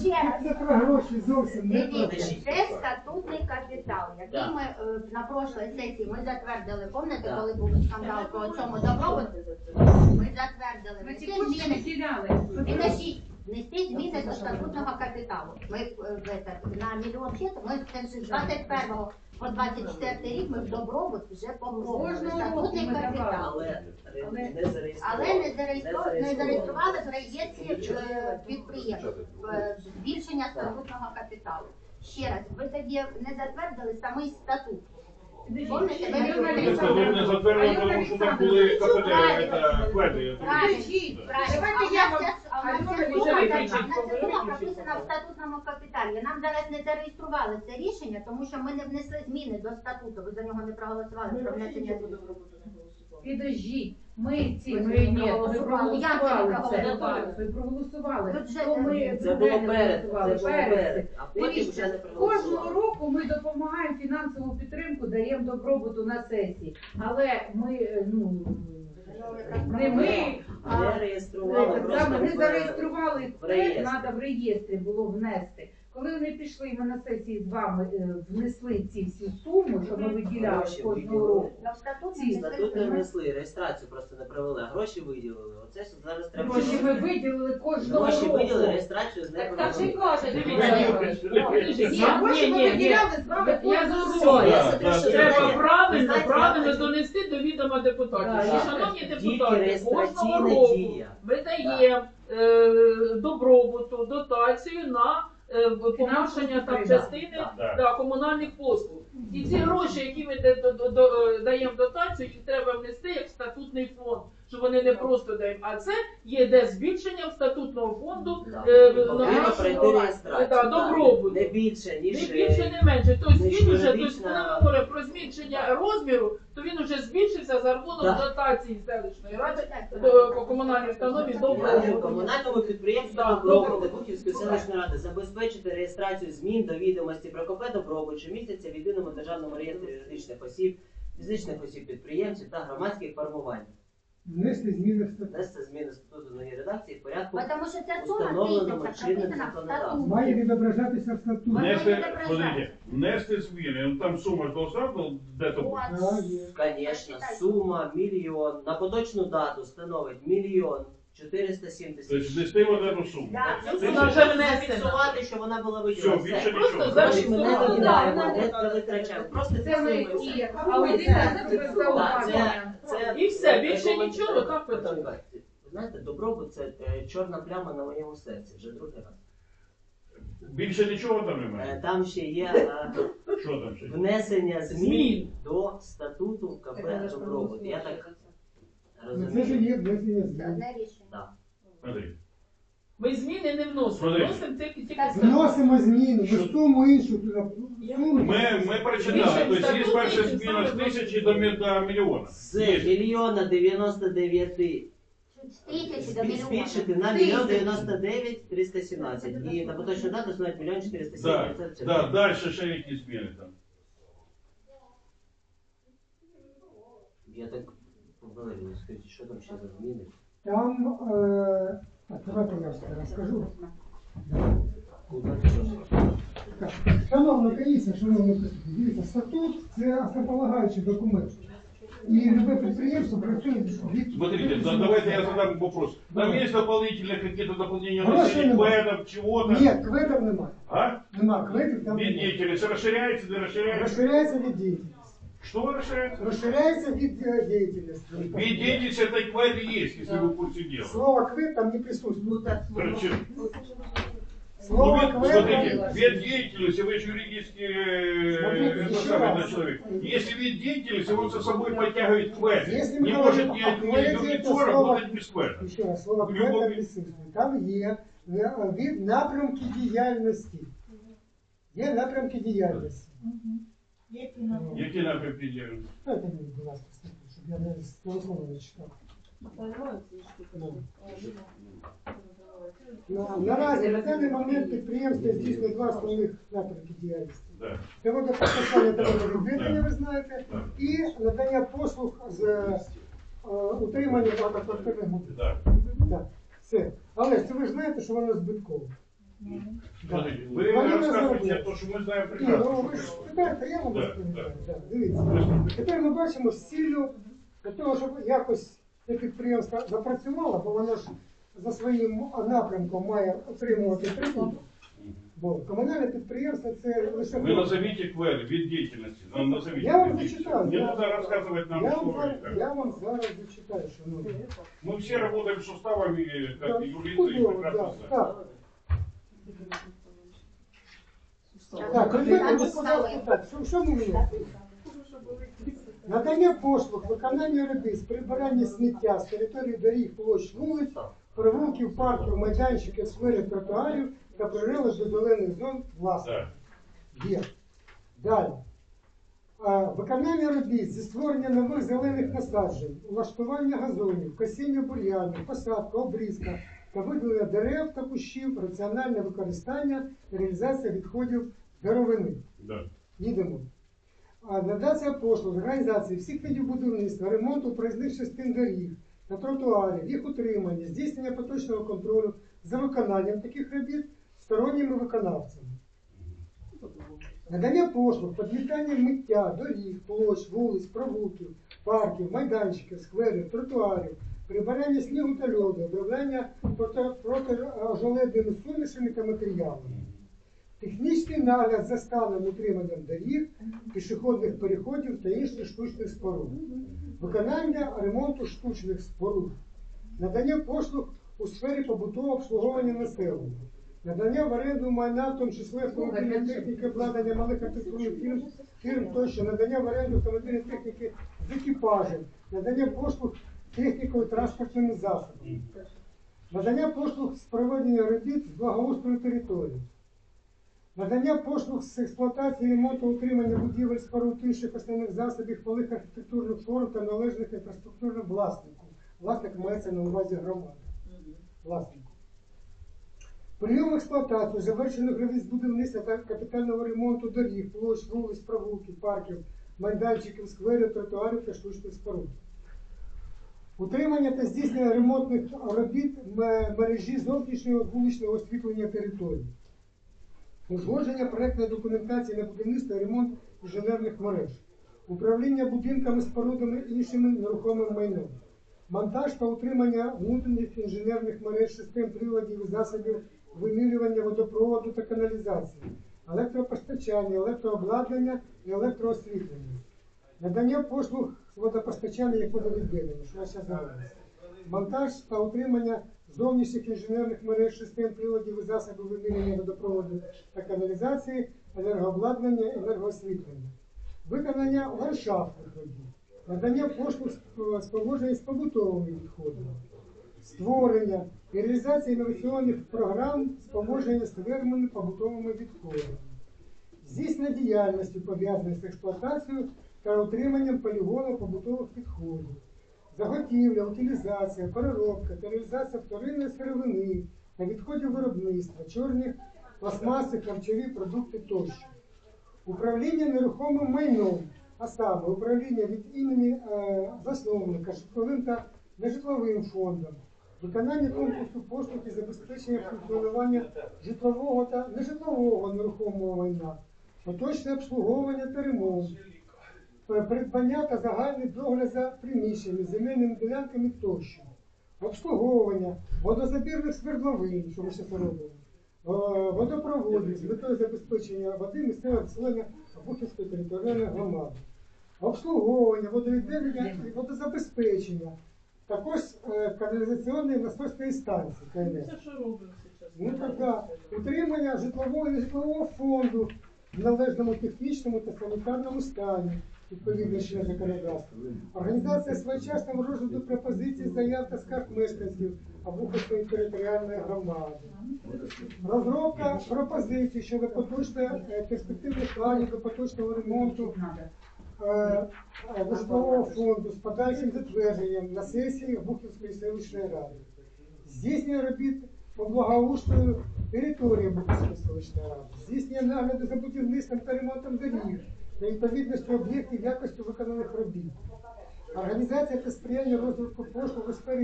Ще раз. Це про гроші зовсім не про Дивіться, це статутний капітал, який ми е, на прошлій сесії ми затвердили. Пам'ятаєте, Да. коли був скандал про цьому добробуту? Ми затвердили. Ми ці Внести кошти зміни. виділяли. Підождіть, внести зміни до статутного капіталу. Ми е, в этот, на мільйон ще, ми це з 21 по 24 рік ми в добробут вже. Кожного Статутний капітал. Але не зареєстрували, не зареєстрували в реєстрі е, підприємств е, збільшення статутного капіталу. Ще раз, ви тоді не затвердили самий статут. Помните, ви Альона не Ми статут не затвердили, тому що там були КПД, це кведи. Давайте я вам- а в статутному капіталі. Нам зараз не зареєстрували це рішення, тому що ми не внесли зміни до статуту. Ви за нього не проголосували про внесення змін. Підождіть, ми ці ми ні, ми проголосували. Як ви не проголосували це. Ви проголосували. Бюджет То ми Це було перед, це проголосували, було перед. перед, а потім вже не кожного проголосували. року ми допомагаємо фінансову підтримку, даємо добробуту на сесії. Але ми, е, ну, не ми, а Не реєстрували, Е, просто Саме не в- зареєстрували в це, реєстрі. треба в реєстрі було внести. Коли вони пішли, ми на сесії з вами е, внесли ці всі суми, що ми виділяли Гроші кожного виділили. року. Ці не Статут не внесли. реєстрацію просто не провели, а гроші виділили. Оце що зараз треба. Гроші ми робити. виділили кожного Гроші року. виділили, реєстрацію не Так так же й провели. каже, Ні, гроші ми виділяли з вами Я кожного зрозуміла. року. Я що це Треба правильно, Знаєте, правильно донести до відома депутатів. Шановні Тільки депутати, кожного реєстраційна року дія. ми даємо е, добробуту, дотацію на е, погашення там частини Да. да, комунальних послуг. І ці гроші, які ми е, даємо дотацію, їх треба внести як статутний фонд. Що вони не просто дають, а це є де збільшення статутного фонду Да. е. Да, да. добробуту. Не більше, ніж Не більше, е, не менше. Тобто він уже, тобто, коли ми говоримо про збільшення розміру, то він уже збільшився за рахунок дотації селищної ради по комунальній установі Комунальному- добробуту. комунальному підприємству Так, добробут Бухівської селищної ради забезпечити реєстрацію змін до відомості про КП добробут, що містяться в єдиному державному реєстрі юридичних осіб, фізичних осіб підприємців та громадських формувань. Внести зміни в статут. Внести зміни статуту новій редакції в порядку. Тому що ця сума Установленому тисяча чинним прописана в законодавством. статуті. Має відображатися в статуті. Внести, не подождите, внести зміни, ну там сума ж должна ну, де-то бути. От. Сума мільйон на поточну дату становить мільйон 470 Тобто внести вот суму. Да. Це Вона вже внесена. Зафіксувати, що вона була Все, більше Все. Просто нічого. зараз Гроші ми не Ну, виділяємо, не витрачаємо. Просто Це ми фіксуємо і все. зауваження. це, І все, більше нічого, так питання. Ви знаєте, добробут це е, чорна пляма на моєму серці, вже другий раз. Більше нічого там Е, немає. Там ще є е, Що там ще? внесення Змін. змін до статуту КП добробут. Я так Ну, Це ж є внесення змін. одне рішення. Смотри. Ми зміни не вносимо. Смотри. Вносимо тільки тільки Так, статут. Вносимо зміни, ми Що? суму іншу туди. суму. Ми, ми прочитали, тобто є перша зміна з тисячі до, мі- до мільйона. З мільйона 99 З тисячі до мільйона. збільшити на мільйон 99 317. І на поточну дату становить мільйон 407 Да, 904. да, далі ще які зміни там. Я так поговорив, скажіть, що там ще за зміни? Там, е, так, давайте я все розкажу. Так, Шановна комісія, шановні присутні, дивіться, статут це основополагаючий документ. І любе підприємство працює від... Смотрите, да, давайте я задам вопрос. Там есть дополнительные какие-то дополнения населения, нема. кведов, чего-то? Ні, кветів немає. А? Нема кветів, там Вид немає. деятельности расширяется, не расширяется? Розширяється від діяльності. Что расширяется? Розширяється від е, діяльності. Вид деятельности это и кведы есть, если вы в курсе дела. Слово квет там не присутствует. Короче, ну, Слово вид- квет смотрите, там- вид деятельности, вы же юридически э, Смотрите, это еще самый раз. да, человек. Если вид деятельности, он за собой подтягивает кведы. Если Не мы может говорим ни о один кведе, юрлицо это слово- работать без кведа. Ще раз, слово В квет там любому- присутствує. Там є е, від напрямки діяльності. Є напрямки діяльності. Які діяльності? Дайте мені, будь ласка, щоб я не телефону не читав. Наразі на даний момент підприємство здійснює два основних напрямки діяльності. Це водопостачання та водовідведення, ви знаєте, і надання послуг з е, утримання багатоквартирних будинків. Все. Але ж це ви ж знаєте, що воно збиткове. Смотрите, Ви Вони не розказуєте заробляють. те, що ми знаємо Ні, ну прекрасно. ви ж питаєте, я вам Да, розповідаю. да. Да, Дивіться. Тепер ми бачимо з ціллю для того, щоб якось це підприємство запрацювало, бо воно ж за своїм напрямком має отримувати прибуток. Бо комунальне підприємство це лише Ви назовите квель, вид деятельности. Нам назовите. Я вам вид зачитаю. деятельности. Не Я- надо рассказывать нам я вам, истории. зараз, я вам зараз зачитаю, шановні. Мы все работаем с уставами, как Так, юристы, и чудово, прекрасно да. знаем. Так, так, конкретно господарство, так, що, що ми? Надання послуг, виконання робіт прибирання сміття з території доріг, площ, вулиць, провулків, парків, майданчиків, сфери тротуарів та прилеглих до зелених зон власних. Да. Є. Далі. А, Виконання робіт зі створення нових зелених насаджень, улаштування газонів, косіння бур'янів, посадка, обрізка та видалення дерев та кущів, раціональне використання реалізація відходів деревини. Да. Їдемо. А надація послуг організації всіх видів будівництва, ремонту проїзних частин доріг та тротуарів, їх утримання, здійснення поточного контролю за виконанням таких робіт сторонніми виконавцями. Надання послуг, підмітання миття, доріг, площ, вулиць, провулків, парків, майданчиків, скверів, тротуарів, прибирання снігу та льоду, обробляння проти- протиожеледними сумішами та матеріалами. Технічний нагляд за станом утриманням доріг, пішохідних переходів та інших штучних споруд. Виконання ремонту штучних споруд. Надання послуг у сфері побутового обслуговування населення. Надання в оренду майна, в тому числі автомобільної техніки, обладнання малих архітектурних фірм, фірм тощо, надання в оренду автомобільної техніки з екіпажем, надання послуг технікою транспортними засобами. Надання послуг з проведення робіт з благоустрою території. Надання послуг з експлуатації, ремонту, утримання будівель, споруд інших основних засобів, малих архітектурних форм та належних інфраструктурним власнику. Власник мається на увазі громади. Власнику. Прийом в експлуатацію завершених робіт будівництва та капітального ремонту доріг, площ, вулиць, провулків, парків, майданчиків, скверів, тротуарів та штучних споруд. Утримання та здійснення ремонтних робіт мережі зовнішнього вуличного освітлення території. Узгодження проектної документації на будівництво і ремонт інженерних мереж. Управління будинками, спорудами і іншими нерухомим майном. Монтаж та утримання внутрішніх інженерних мереж, систем приладів і засобів вимірювання водопроводу та каналізації, електропостачання, електрообладнання і електроосвітлення. Надання послуг водопостачання як водовідведення, що я зараз говорю. Монтаж та утримання зовнішніх інженерних мереж, систем приладів і засобів вимірювання водопроводу та каналізації, енергообладнання, енергоосвітлення. Виконання ландшафтних робіт. Надання послуг з поводження з побутовими відходами. Створення і реалізація інноваційних програм з поводження з твердими побутовими відходами. Здійснення діяльності пов'язаної з експлуатацією та утриманням полігону побутових відходів. Заготівля, утилізація, переробка та реалізація вторинної сировини та відходів виробництва, чорні пластмаси, харчові продукти тощо. Управління нерухомим майном, а саме управління від імені е, засновника житловим та нежитловим фондом, виконання конкурсу послуг і забезпечення функціонування житлового та нежитлового нерухомого майна, поточне обслуговування та ремонт, придбання та загальний догляд за приміщеннями, земельними ділянками тощо, обслуговування водозабірних свердловин, що ми зараз робимо, е, водопроводів з метою забезпечення води місцевого населення Бухівської територіальної громади, обслуговування, водовідведення і водозабезпечення, також е, каналізаційної насосної станції КНС. Це що робимо Ну тогда утримання житлового і нежитлового фонду в належному технічному та санітарному стані, відповідно ще законодавства. Організація своєчасного розгляду пропозицій, заяв та скарг мешканців Обуховської територіальної громади. Розробка пропозицій щодо поточної е, перспективних планів до поточного ремонту е, е, житлового фонду з подальшим затвердженням на сесії Бухівської селищної ради. Здійснення робіт по благоустрою території Бухівської селищної ради, здійснення нагляду за будівництвом та ремонтом доріг та відповідності об'єктів якості виконаних робіт. Організація та сприяння розвитку послуг у сфері